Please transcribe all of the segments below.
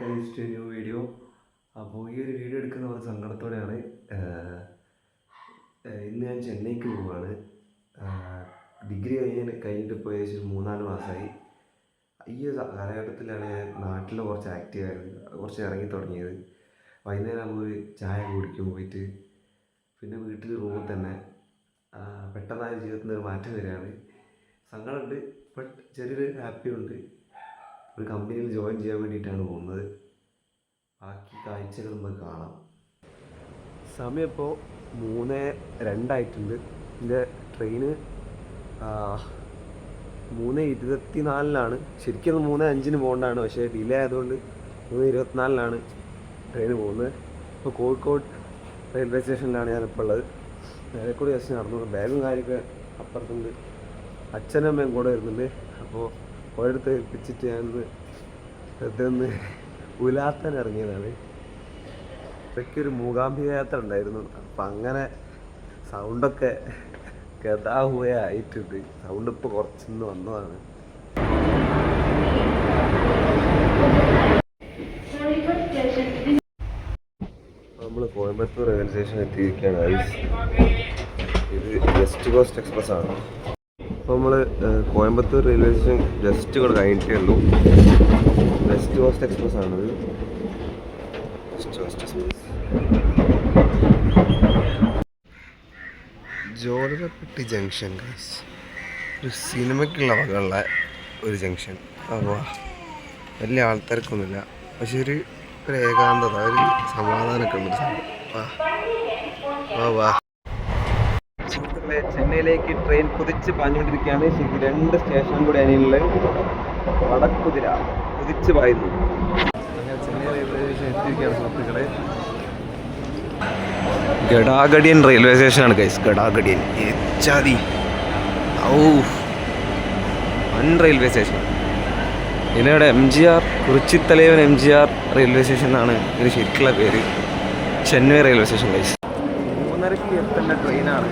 New video. അപ്പോൾ ഈ ഒരു വീഡിയോ എടുക്കുന്ന ഒരു സങ്കടത്തോടെയാണ് ഇന്ന് ഞാൻ ചെന്നൈക്ക് പോവുകയാണ് ഡിഗ്രി കഴിഞ്ഞ് കഴിഞ്ഞിട്ട് ഇപ്പോൾ ഏകദേശം മൂന്നാൽ മാസമായി ഈ ഒരു കാലഘട്ടത്തിലാണ് ഞാൻ നാട്ടിൽ കുറച്ച് ആക്റ്റീവ് കുറച്ച് ഇറങ്ങി തുടങ്ങിയത്. വൈകുന്നേരം ആകുമ്പോൾ ചായ കുടിക്കും പോയിട്ട് പിന്നെ വീട്ടിൽ റൂമിൽ തന്നെ പെട്ടെന്നായ ജീവിതത്തിൽ നിന്ന് ഒരു മാറ്റം വരികയാണ്. സങ്കടമുണ്ട് ബട്ട് ചെറിയൊരു ഹാപ്പി ഉണ്ട്. ഒരു കമ്പനിയിൽ ജോയിൻ ചെയ്യാൻ വേണ്ടിയിട്ടാണ് പോകുന്നത്. ബാക്കി കാഴ്ചകൾ നമുക്ക് കാണാം. സമയം ഇപ്പോൾ മൂന്ന് രണ്ടായിട്ടുണ്ട്. എന്റെ ട്രെയിന് മൂന്ന് ഇരുപത്തി നാലിനാണ് ശരിക്കും മൂന്ന് അഞ്ചിന് പോകേണ്ടതാണ്. പക്ഷേ ഡിലേ ആയതുകൊണ്ട് മൂന്ന് ഇരുപത്തിനാലിനാണ് ട്രെയിന് പോകുന്നത്. ഇപ്പോൾ കോഴിക്കോട് റെയിൽവേ സ്റ്റേഷനിലാണ് ഞാനിപ്പോൾ ഉള്ളത്. നേരെ കൂടി ജസ്റ്റ് നടന്നു ബാഗും കാര്യമൊക്കെ അപ്പുറത്തുണ്ട്. അച്ഛനും അമ്മയും കൂടെ വരുന്നുണ്ട്. അപ്പോൾ ഒരിടത്ത് ഏൽപ്പിച്ചിട്ട് വെറുതെ ഒന്ന് ഉലാത്താൻ ഇറങ്ങിയതാണ്. ഇടയ്ക്ക് ഒരു മൂകാംബിക യാത്ര ഉണ്ടായിരുന്നു. അപ്പം അങ്ങനെ സൗണ്ടൊക്കെ ഗതാഹുവ ആയിട്ടുണ്ട് സൗണ്ട് ഇപ്പോൾ കുറച്ചൊന്ന് വന്നതാണ്. നമ്മൾ കോയമ്പത്തൂർ റെയിൽവേ സ്റ്റേഷൻ എത്തിയിരിക്കുകയാണ്. ഇത് വെസ്റ്റ് കോസ്റ്റ് എക്സ്പ്രസ് ആണ്. അപ്പോൾ നമ്മൾ കോയമ്പത്തൂർ റെയിൽവേ സ്റ്റേഷൻ ജസ്റ്റ് കൂടെ കഴിഞ്ഞിട്ടേ ഉള്ളൂ. വെസ്റ്റ് കോസ്റ്റ് എക്സ്പ്രസ് ആണത്. വെസ്റ്റ് ജോലരപ്പെട്ടി ജംഗ്ഷൻ ഗൈസ് ഒരു സിനിമയ്ക്കുള്ള വകയുള്ള ഒരു ജംഗ്ഷൻ അപ്പോൾ വലിയ ആൾത്തിരക്കൊന്നുമില്ല. പക്ഷെ ഒരു ഒരു ഏകാന്തത ഒരു സമാധാനമൊക്കെ ഉണ്ട് വാ വാ. സുഹൃത്തുക്കളെ ചെന്നൈയിലേക്ക് ട്രെയിൻ കുതിച്ച് പാഞ്ഞുകൊണ്ടിരിക്കുകയാണ്. ശരിക്കും രണ്ട് സ്റ്റേഷൻ കൂടെ അതിനുള്ള വടക്കുതിര കുതിച്ച് പായുന്നു. അങ്ങനെ റെയിൽവേ സ്റ്റേഷൻ എത്തിയിരിക്കുകയാണ് സ്റ്റേഷനാണ് കൈസ് ഗഡാഗഡിയൻ. എച്ചാതി ഔ. വൻ റെയിൽവേ സ്റ്റേഷൻ ഇതിനവിടെ M G R കുറിച്ചിത്തലവൻ M G R railway station എന്നാണ് ഇതിന് ശരിക്കുള്ള പേര്. ചെന്നൈ റെയിൽവേ സ്റ്റേഷൻ കൈസ് മൂന്നരക്ക് എത്തേണ്ട ട്രെയിനാണ്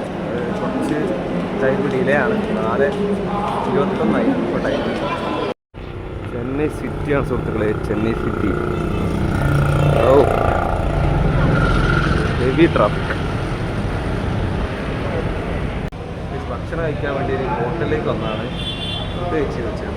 ടൈം ഡിലേ ആണ് നാല് ഇരുപത്തൊന്നായി. ഇപ്പോൾ ടൈം ചെന്നൈ സിറ്റിയാണ് സുഹൃത്തുക്കളെ Chennai city. Oh heavy traffic ഭക്ഷണം കഴിക്കാൻ വേണ്ടി ഹോട്ടലിലേക്ക് വന്നാണ്. ഫുഡ് കഴിച്ച് വെച്ചത്